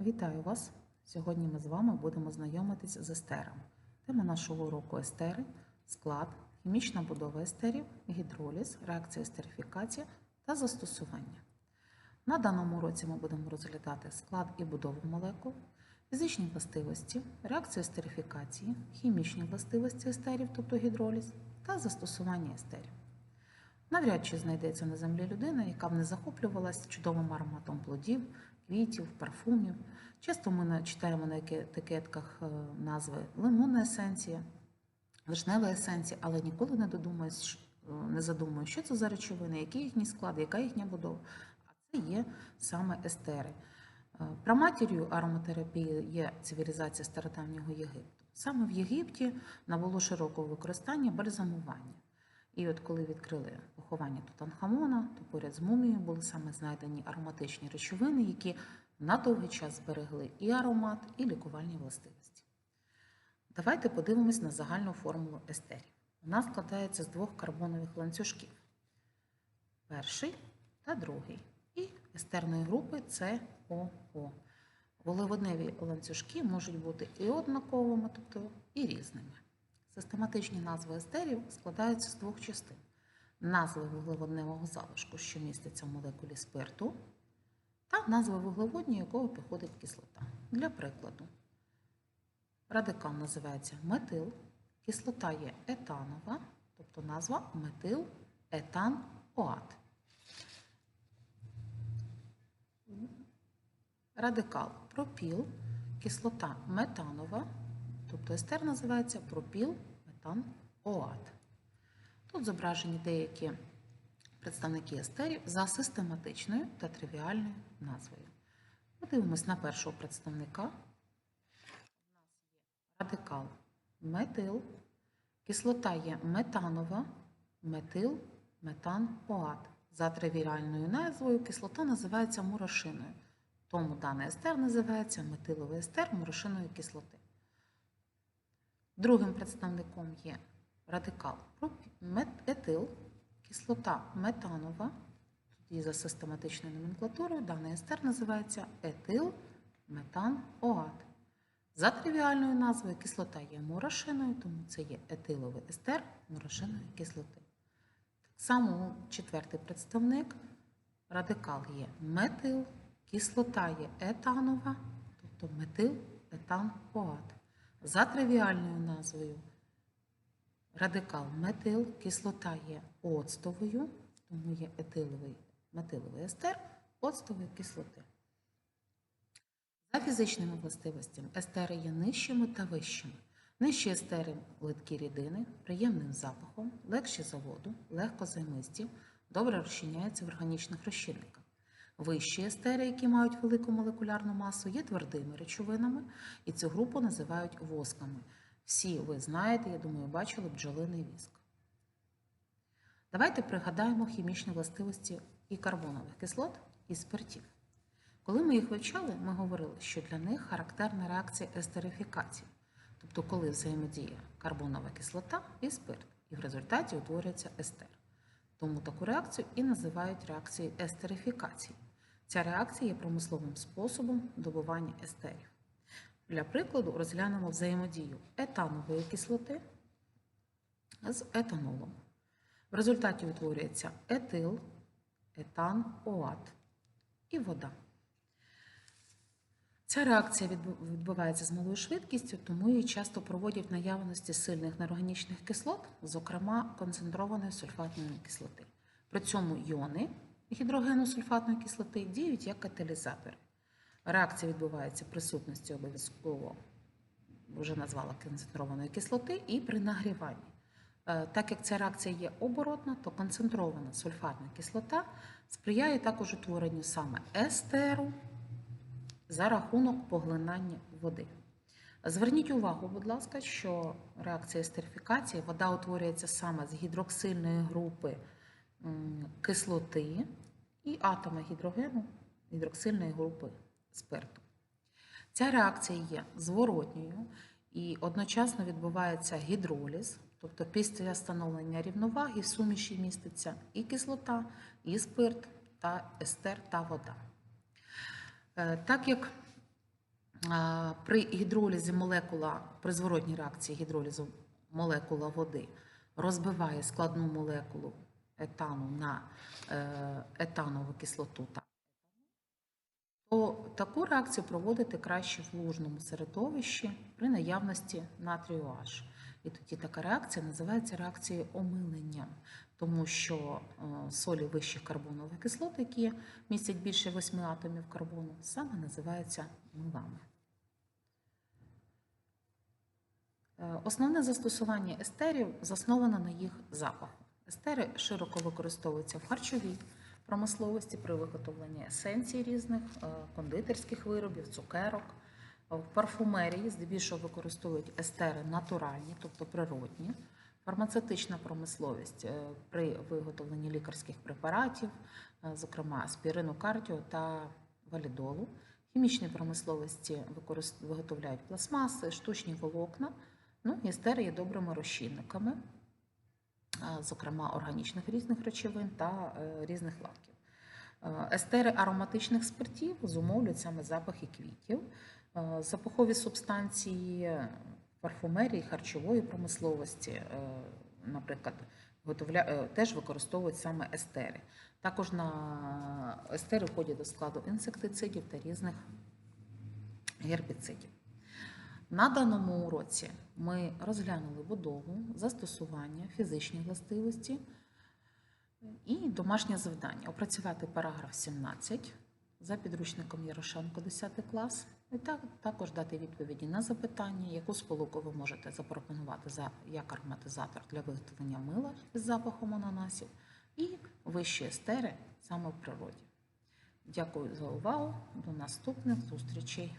Вітаю вас! Сьогодні ми з вами будемо знайомитись з естерами. Тема нашого уроку естери, склад, хімічна будова естерів, гідроліз, реакція естерифікація та застосування. На даному уроці ми будемо розглядати склад і будову молекул, фізичні властивості, реакцію естерифікації, хімічні властивості естерів, тобто гідроліз, та застосування естерів. Навряд чи знайдеться на землі людина, яка б не захоплювалася чудовим ароматом плодів, квітів, парфумів. Часто ми читаємо на етикетках е, назви лимонна есенція, вишнева есенція, але ніколи не додумаєш, е, не задумуєш, що це за речовини, який їхній склад, яка їхня будова. А це є саме естери. Е, Праматір'ю ароматерапії є цивілізація стародавнього Єгипту. Саме в Єгипті набуло широкого використання бальзамування. І от коли відкрили поховання Тутанхамона, то поряд з мумією були саме знайдені ароматичні речовини, які на довгий час зберегли і аромат, і лікувальні властивості. Давайте подивимось на загальну формулу естерів. Вона складається з двох карбонових ланцюжків. Перший та другий. І естерної групи СОО. Вуглеводневі ланцюжки можуть бути і однаковими, тобто і різними. Систематичні назви естерів складаються з двох частин: назви вуглеводневого залишку, що міститься в молекулі спирту, та назви вуглеводні, якого походить кислота. Для прикладу, радикал називається метил, кислота є етанова, тобто назва метил етан оат. Радикал пропіл, кислота метанова, тобто естер називається пропіл метан оат. Тут зображені деякі представники естерів за систематичною та тривіальною назвою. Подивимось на першого представника. У нас є радикал метил, кислота є метанова, метил, метан оат. За тривіальною назвою кислота називається мурошиною. Тому даний естер називається метиловий естер мурошиної кислоти. Другим представником є радикал етил, кислота метанова. Тоді за систематичною номенклатурою даний естер називається етил метан. За тривіальною назвою кислота є мурошиною, тому це є етиловий естер мурошиної кислоти. Так само четвертий представник радикал є метил, кислота є етанова, тобто метил етан оат. За тривіальною назвою радикал метил, кислота є оцтовою, тому є етиловий метиловий естер оцтової кислоти. За фізичними властивостями естери є нижчими та вищими. Нижчі естери литкі рідини, приємним запахом, легші за воду, легко займисті, добре розчиняються в органічних розчинниках. Вищі естери, які мають велику молекулярну масу, є твердими речовинами, і цю групу називають восками. Всі ви знаєте, я думаю, бачили бджолиний віск. Давайте пригадаємо хімічні властивості і карбонових кислот, і спиртів. Коли ми їх вивчали, ми говорили, що для них характерна реакція естерифікації, тобто коли взаємодіє карбонова кислота і спирт, і в результаті утворюється естер. Тому таку реакцію і називають реакцією естерифікації. Ця реакція є промисловим способом добування естерів. Для прикладу розглянемо взаємодію етанової кислоти з етанолом. В результаті утворюється етил, етан, оат і вода. Ця реакція відбувається з малою швидкістю, тому її часто проводять в наявності сильних неорганічних кислот, зокрема концентрованої сульфатної кислоти. При цьому іони гідрогену сульфатної кислоти діють як каталізатори. Реакція відбувається в присутності обов'язково, вже назвала концентрованої кислоти, і при нагріванні. Е, Так як ця реакція є оборотна, то концентрована сульфатна кислота сприяє також утворенню саме естеру за рахунок поглинання води. Зверніть увагу, будь ласка, що реакція естерифікації вода утворюється саме з гідроксильної групи кислоти і атома гідрогену гідроксильної групи спирту. Ця реакція є зворотньою і одночасно відбувається гідроліз, тобто після встановлення рівноваги в суміші міститься і кислота, і спирт, та естер та вода. Е, Так як При гідролізі молекула, при зворотній реакції гідролізу молекула води розбиває складну молекулу етану на е, етанову кислоту то таку реакцію проводити краще в лужному середовищі при наявності натрію H. І тоді така реакція називається реакцією омилення, тому що е, солі вищих карбонових кислот, які містять більше 8 атомів карбону, саме називаються милами. Е, Основне застосування естерів засновано на їх запаху. Естери широко використовуються в харчовій промисловості при виготовленні есенцій різних, е, кондитерських виробів, цукерок. В парфумерії здебільшого використовують естери натуральні, тобто природні. Фармацевтична промисловість е, при виготовленні лікарських препаратів, е, зокрема аспірину, кардіо та валідолу. В хімічній промисловості виготовляють пластмаси, штучні волокна. Ну, і естери є добрими розчинниками, зокрема органічних різних речовин та е, різних лаків. Е, Естери ароматичних спиртів зумовлюють саме запахи квітів. Е, Запахові субстанції парфумерії, харчової промисловості, е, наприклад, е, теж використовують саме естери. Також на естери входять до складу інсектицидів та різних гербіцидів. На даному уроці ми розглянули будову, застосування, фізичні властивості і домашнє завдання опрацювати параграф 17 за підручником Ярошенко 10 клас, і так, також дати відповіді на запитання, яку сполуку ви можете запропонувати за, як ароматизатор для виготовлення мила із запахом ананасів, і вищі естери саме в природі. Дякую за увагу. До наступних зустрічей.